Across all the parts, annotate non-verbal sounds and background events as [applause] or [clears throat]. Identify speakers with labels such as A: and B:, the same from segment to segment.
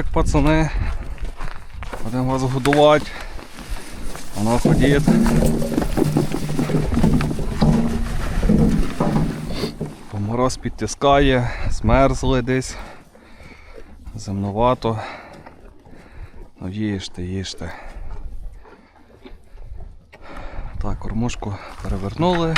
A: Так, пацани. Будемо вас годувати. Воно ходить. Мороз підтискає, змерзли десь. Земновато. Ну їжте, їжте. Так, кормушку перевернули.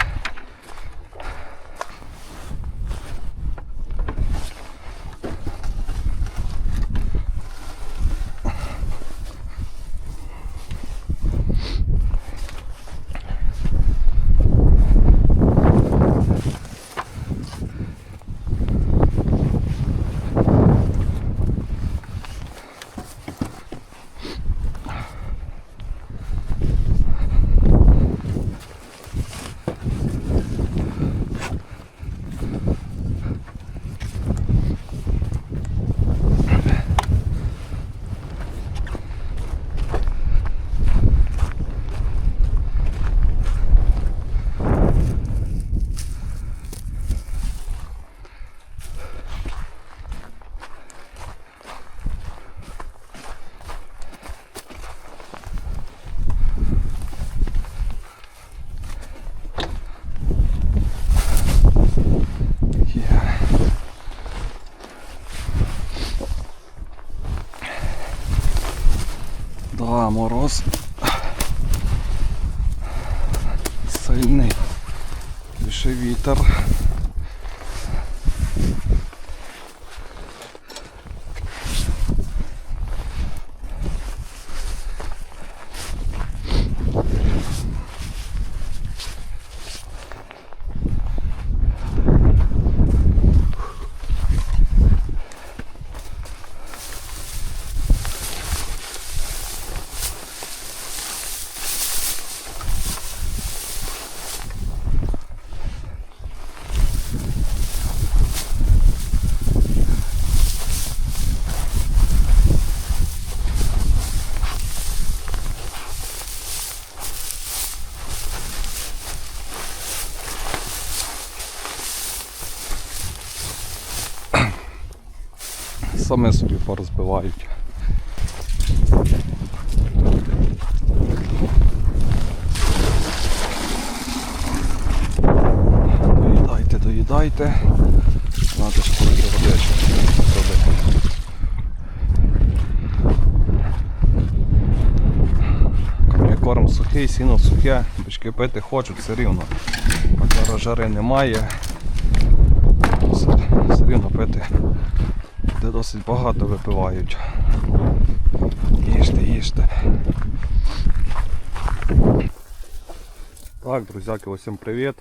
A: Мороз сильний. Більше вітер. Саме собі порозбивають. Доїдайте, доїдайте. Надо ж трохи зробити. Корм сухий, сіно сухе, бички пити хочуть все рівно. Зараз жари немає. Все, все рівно пити. Де досить багато випивають. Їжте, їжте. Так, друзяки, усім привіт.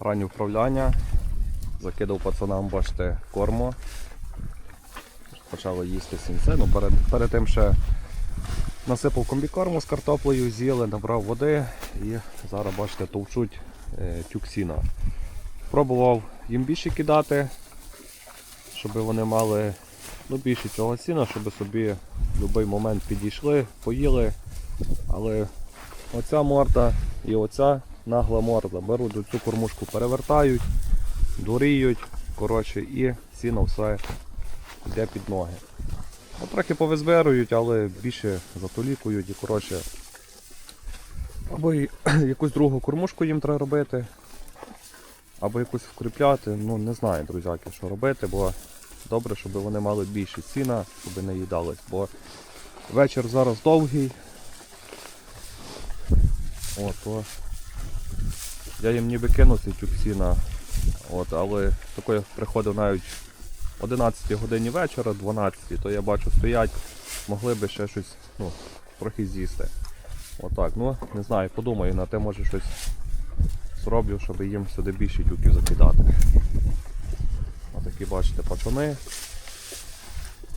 A: Раннє вправляння. Закидав пацанам, бачите, корму. Почали їсти сінце. Ну, перед, перед тим ще насипав комбікорму з картоплею, з'їли, набрав води і зараз, бачите, товчуть е, тюк. Пробував їм більше кидати, щоб вони мали ну, більше цього сіна, щоб собі в будь-який момент підійшли, поїли. Але оця морда і оця нагла морда беруть цю кормушку, перевертають, дуріють, коротше, і сіно все йде під ноги. Ну, трохи повизберують, але більше затолікують і коротше. Або [clears throat] якусь другу кормушку їм треба робити, або якусь вкріпляти. Ну не знаю, друзяки, що робити, бо добре, щоб вони мали більше сіна, щоб не їдались. Бо вечір зараз довгий. От, то я їм ніби кинув тюк сіна, от, але такої приходив навіть 11 годині вечора, 12, то я бачу стоять, могли би ще щось ну, трохи з'їсти. Отак, ну не знаю, подумаю, на те може щось зроблю, щоб їм сюди більше тюків закидати. Отакі бачите пацани.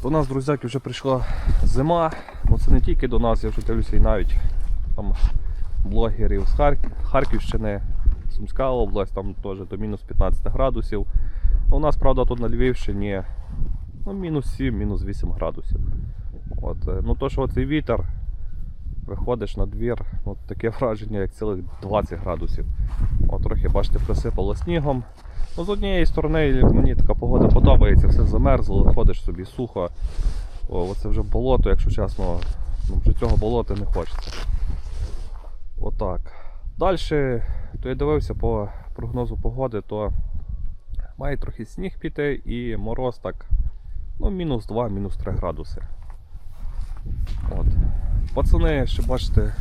A: До нас, друзяки, вже прийшла зима, ну це не тільки до нас, я вже дивлюся і навіть там блогерів з Харків, Харківщини, Сумська область, там теж до мінус 15 градусів. Ну, у нас, правда, тут на Львівщині ну, мінус 7, мінус 8 градусів. От, е, ну то, що цей вітер виходиш на двір, ну, таке [laughs] враження, як цілих 20 градусів. От трохи, бачите, присипало снігом. Ну, з однієї сторони мені така погода подобається, все замерзло, ходиш собі сухо. О, оце вже болото, якщо чесно, ну, вже цього болота не хочеться. Отак. Далі, то я дивився по прогнозу погоди, то має трохи сніг піти і мороз так, ну, мінус 2, мінус 3 градуси. От. Пацани, ще бачите,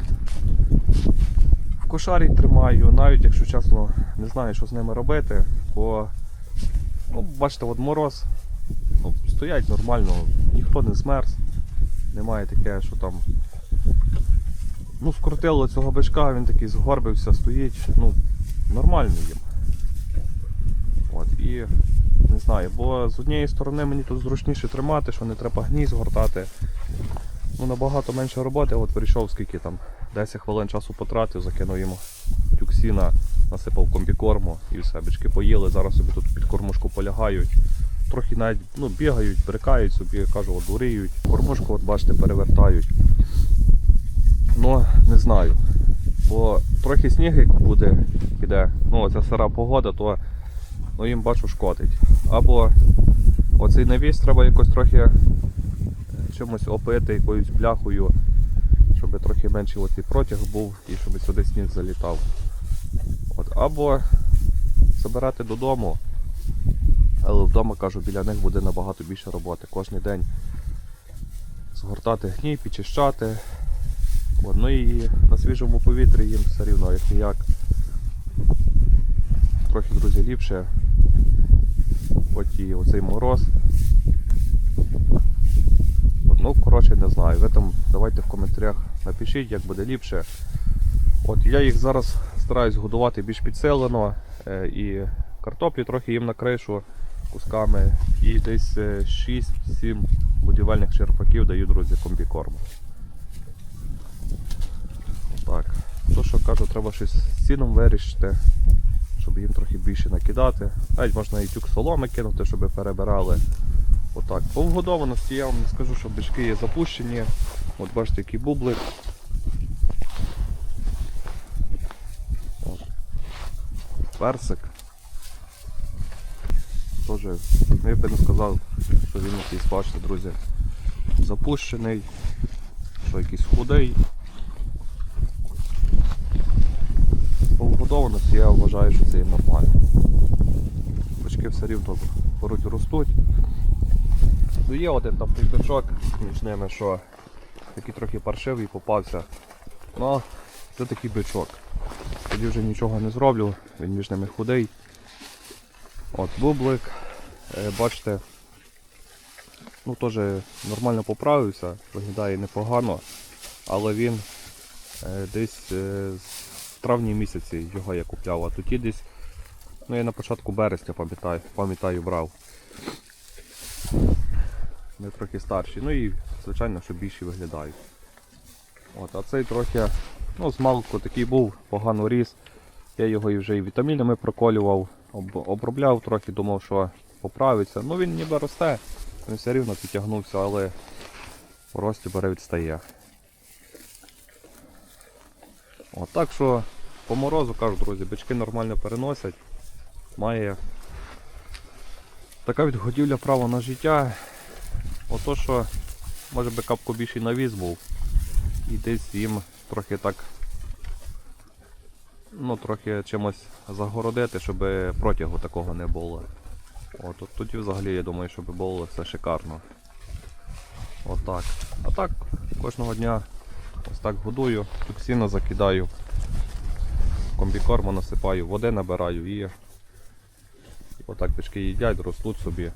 A: в кошарі тримаю, навіть якщо чесно, не знаю, що з ними робити, бо ну, бачите, от мороз ну, стоять нормально, ніхто не змерз, немає таке, що там. Ну, скрутило цього бичка, він такий згорбився, стоїть, ну, нормально їм. От, і не знаю, бо з однієї сторони мені тут зручніше тримати, що не треба гній згортати. Ну, набагато менше роботи, от прийшов скільки там 10 хвилин часу потратив, закинув йому тюксіна, насипав комбікорму і все, бички поїли, зараз собі тут під кормушку полягають. Трохи навіть ну, бігають, брикають собі, кажу, от. Кормушку, от бачите, перевертають. Ну, не знаю. Бо трохи сніг як буде, піде, ну оця сира погода, то ну, їм бачу шкодить. Або оцей навіс треба якось трохи чимось опити, якоюсь бляхою, щоб трохи менший оцей протяг був і щоб сюди сніг залітав. От. Або забирати додому, але вдома кажу, біля них буде набагато більше роботи. Кожен день згортати гній, підчищати. Ну і на свіжому повітрі їм все рівно, як ніяк. Трохи, друзі, ліпше. От і оцей мороз. Ну, коротше, не знаю. Ви там давайте в коментарях напишіть, як буде ліпше. От я їх зараз стараюсь годувати більш підсилено е, і картоплі трохи їм на кришу кусками. І десь е, 6-7 будівельних черпаків даю, друзі, комбікорму. Так. То, що кажу, треба щось з ціном вирішити, щоб їм трохи більше накидати. Навіть можна і тюк соломи кинути, щоб перебирали. Отак. По вгодованості я вам не скажу, що бички є запущені. От бачите, який бублик. Персик. Тоже, я би не сказав, що він якийсь, бачите, друзі, запущений, що якийсь худий. По вгодованості я вважаю, що це є нормально. Бички все рівно беруть ростуть. Ну є один там бичок між ними, що такий трохи паршивий попався. Ну, це такий бичок. Тоді вже нічого не зроблю, він між ними худий. От бублик, е, бачите, ну теж нормально поправився, виглядає непогано, але він е, десь е, в травні місяці його я купляв, а тоді десь, ну я на початку березня пам'ятаю, пам'ятаю брав. Ми трохи старші, ну і звичайно, що більші виглядають. От, а цей трохи, ну, змалку такий був, погано ріс. Я його і вже і вітамінами проколював, об- обробляв трохи, думав, що поправиться. Ну він ніби росте, він все рівно підтягнувся, але у рості бере відстає. От, так що по морозу кажу, друзі, бички нормально переносять. Має така відгодівля право на життя. Ото що, може би капку більший навіс був. І десь їм трохи так ну, трохи чимось загородити, щоб протягу такого не було. От, от тоді взагалі я думаю, щоб було все шикарно. Отак. А так, кожного дня ось так годую, токсина закидаю, комбікорму насипаю, води набираю і отак пішки їдять, ростуть собі.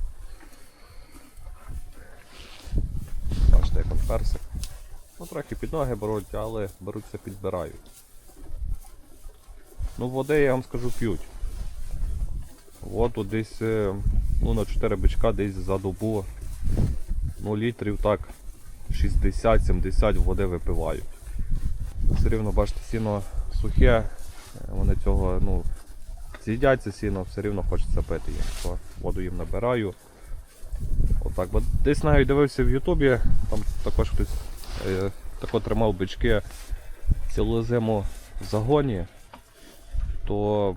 A: Бачите, як он персик. Ну, трохи під ноги беруть, але беруться підбирають. Ну, води я вам скажу п'ють. Воду десь е, ну, на 4 бичка десь за добу. Ну, літрів так 60-70 води випивають. Все рівно, бачите, сіно сухе, е, вони цього, ну, з'їдять це сіно, все рівно хочеться пити їм. То воду їм набираю. Отак. Бо десь навіть дивився в Ютубі, там також хтось е, тако тримав бички цілу зиму в загоні, то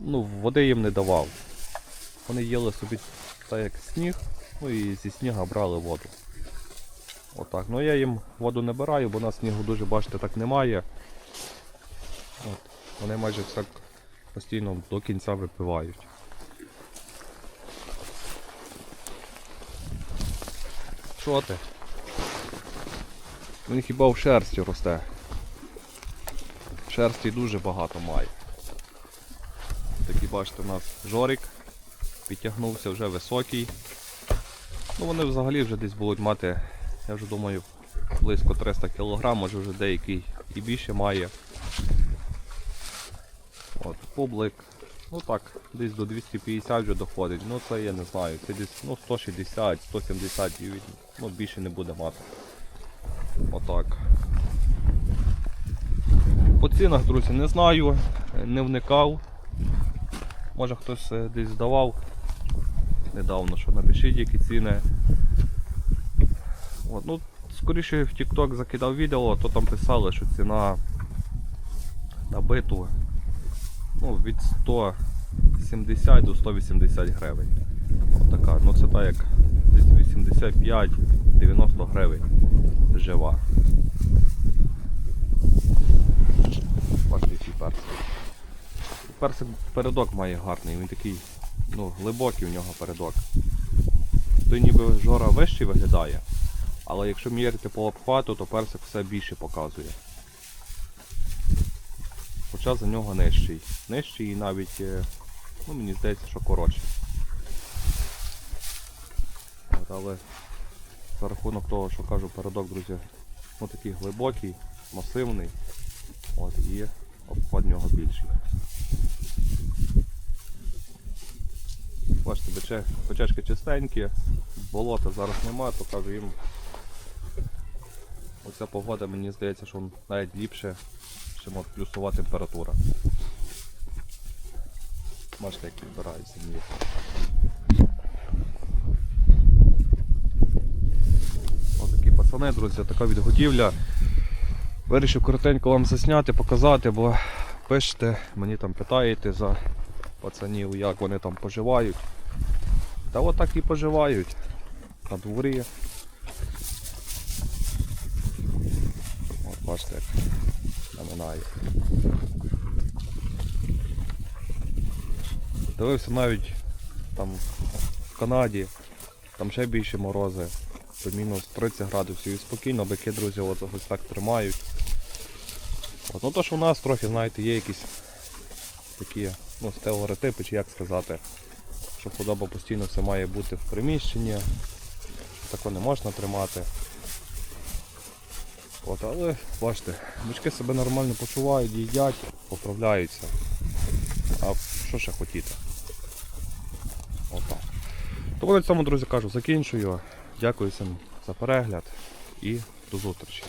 A: ну, води їм не давав. Вони їли собі так як сніг, ну і зі сніга брали воду. Отак. Ну я їм воду не бираю, бо на снігу дуже, бачите, так немає. От. Вони майже так постійно до кінця випивають. Що ти? Він хіба в шерсті росте. Шерсті дуже багато має. Такий бачите, у нас жорик підтягнувся вже високий. Ну вони взагалі вже десь будуть мати, я вже думаю, близько 300 кг, може вже деякий і більше має. От, публик. Ну так, десь до 250 вже доходить. Ну це я не знаю. Це десь ну, 160, 170 і від- ну, більше не буде мати. Отак. По цінах, друзі, не знаю, не вникав. Може хтось е, десь здавав недавно, що напишіть які ціни. От, ну, скоріше в TikTok закидав відео, то там писали, що ціна на биту ну, від 170 до 180 гривень. Отака. Ну це так як десь 85-90 гривень жива. Бачите, який персик. Персик передок має гарний, він такий ну, глибокий в нього передок. Той ніби жора вищий виглядає, але якщо міряти по обхвату, то персик все більше показує. Хоча за нього нижчий. Нижчий і навіть, е, ну мені здається, що коротший. От, але за рахунок того, що кажу, передок, друзі, ну такий глибокий, масивний. От, і обхват нього більший. Бачите, бичечки чистенькі, болота зараз нема, то кажу їм. Оця погода мені здається, що навіть ліпше, чим от плюсова температура. Бачите, як відбирають землі. Ось такі пацани, друзі, така відгодівля. Вирішив коротенько вам засняти, показати, бо пишете, мені там питаєте за пацанів, як вони там поживають. Та от так і поживають. На дворі. От бачите, як наминає. Дивився навіть там в Канаді, там ще більше морози, до мінус 30 градусів і спокійно бики, друзі, от ось так тримають. От, ну то що у нас трохи, знаєте, є якісь такі ну, стереотипи, чи як сказати, що худоба постійно все має бути в приміщенні, що тако не можна тримати. От, але бачите, бички себе нормально почувають, їдять, поправляються. А що ще хотіти? Отак. Тому на цьому, друзі, кажу, закінчую. Дякую всім за перегляд і до зустрічі.